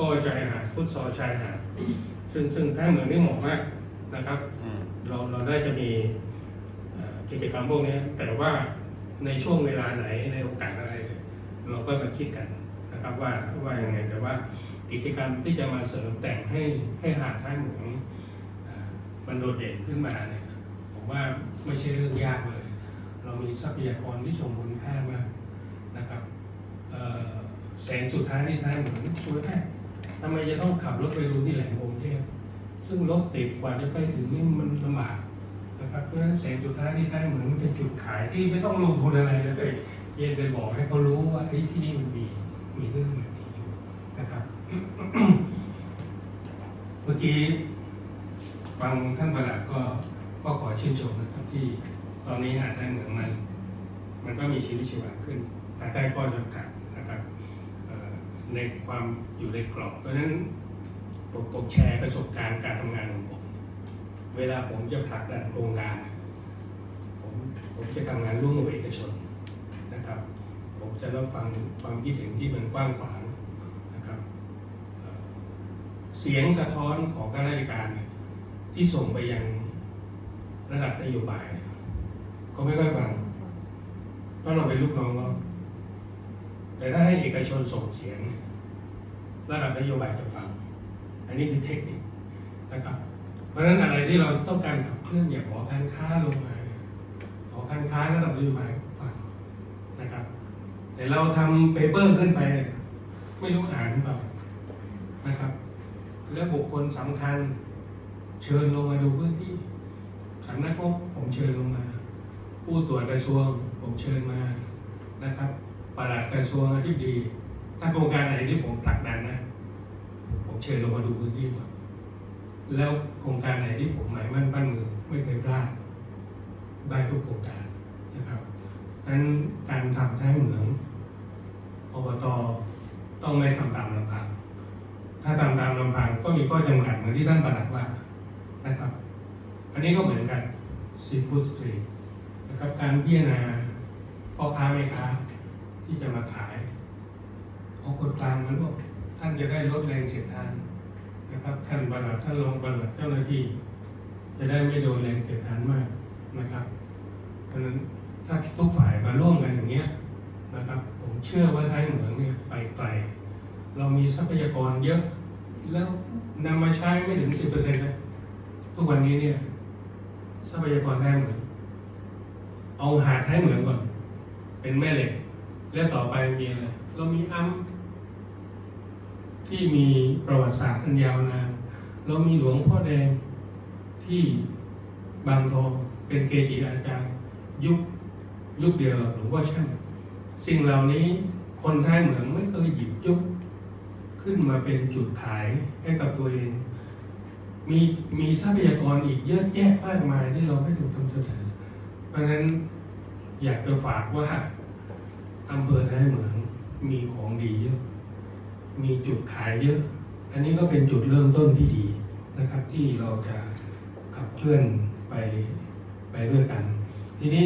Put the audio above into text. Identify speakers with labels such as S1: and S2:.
S1: ก็ชายหาดฟุตซอลชายหาดซึ่งซึ่งถ้าเหมือนนี่เหมาะมากนะครับ
S2: อืม
S1: เราเราได้จะมีเอ่อกิจกรรมพวกนี้แต่ว่าในช่วงเวลาไหนในโอกาสอะไร เราก็มาคิดกันนะครับว่าว่ายังไงแต่ว่ากิจกรรมที่จะมาเสริมแต่งให้ให้หาดท่าเหมืองเอ่อมันโดดเด่นขึ้นมาเนี่ยผมว่าไม่ใช่เรื่องยากเลย เรามีทรัพยากรที่ทรงคุณค่ามากนะครับเอ่อแสงสุดท้ายที่ท้ายเหมือนสวยแท้ ทำไมจะต้องขับรถไปดูที่แหลมโพงเทพซึ่งรถติดกว่าจะไปถึงนี่มันลำบากนะครับเพราะฉะนั้นแสงสุดท้ายที่ท้ายเหมือนมันเป็นจุดขายที่ไม่ต้องลงทุนอะไรเลยเยงแต่บอกให้เขารู้ว่าเฮ้ที่นี่มันมีมีเรื่องแบบนี้อยู่นะครับ เมื่อกี้ฟังท่านประหลัดก็ก็ขอชื่นชมนะครับที่ตอนนี้หาดได้เหมือนมัน มันก็มีชีวิตชีวาขึ้นภายใต้ข้อจำกัด ในความอยู่ในกรอบ เพราะฉะนั้นผมผมแชร์ประสบการณ์การทำงานของผม เวลาผมจะผลักดันโครงการ ผมผมจะทำงานร่วมกับเอกชนนะครับ ผมจะรับฟังความคิดเห็นที่มันกว้างขวางนะครับ เสียงสะท้อนของข้าราชการที่ส่งไปยังระดับนโยบายเนี่ยเขาไม่ค่อยฟังเพราะเราเป็นลูกน้องเขา แต่ถ้าให้เอกชนส่งเสียง ระดับนโยบายจะฟัง อันนี้คือเทคนิคนะครับ เพราะฉะนั้นอะไรที่เราต้องการขับเคลื่อนอย่างขอการค้าลงมาขอการค้าระดับนโยบายฟังนะครับ แต่เราทำเปเปอร์ขึ้นไปไม่รู้อ่านหรือเปล่านะครับ แล้วบุคคลสำคัญเชิญลงมาดูพื้นที่สำนักงบผมเชิญลงมา ผู้ตรวจกระทรวงผมเชิญมานะครับ ประหลัดกระทรวงอธิบดีถ้าโครงการไหนที่ผมผลักดันนะ ผมเชิญลงมาดูพื้นที่ก่อนแล้วโครงการไหนที่ผมหมายมั่นปั้นมือไม่เคยพลาดได้ทุกโครงการนะครับนั้นการทำท้ายเหมืองอบตต้องไม่ทำตามลำพังถ้าทำตามลำพังก็มีข้อจำกัดเหมือนที่ท่านประหลัดว่านะครับ อันนี้ก็เหมือนกันซีฟู้ดสตรีทนะครับการพิจารณาพ่อค้าแม่ค้า ที่จะมาขายเอาคนกลางมาร่วมท่านจะได้ลดแรงเสียดทานนะครับท่านบรรลัดท่านรองบรรลัดเจ้าหน้าที่จะได้ไม่โดนแรงเสียดทานมากนะครับ เพราะฉะนั้นถ้าทุกฝ่ายมาร่วมกันอย่างเงี้ยนะครับ ผมเชื่อว่าท้ายเหมืองเนี่ยไปไกลเรามีทรัพยากรเยอะ แล้วนำมาใช้ไม่ถึงสิบเปอร์เซ็นต์นะทุกวันนี้เนี่ยทรัพยากรท้ายเหมืองเอาหาดท้ายเหมืองก่อน เป็นแม่เหล็ก แล้วต่อไปมีอะไรเรามีอ้ำที่มีประวัติศาสตร์อันยาวนานเรามีหลวงพ่อแดงที่บางทองเป็นเกจิอาจารย์ยุคยุคเดียวหลวงพ่อช่างสิ่งเหล่านี้คนไทยเหมืองไม่เคยหยิบยกขึ้นมาเป็นจุดขายให้กับตัวเอง มีมีทรัพยากรอีกเยอะแยะมากมายที่เราไม่ถูกนำเสนอเพราะนั้นอยากจะฝากว่า อำเภอท้ายเหมืองมีของดีเยอะ มีจุดขายเยอะ อันนี้ก็เป็นจุดเริ่มต้นที่ดีนะครับ ที่เราจะขับเคลื่อนไปไปด้วยกัน ทีนี้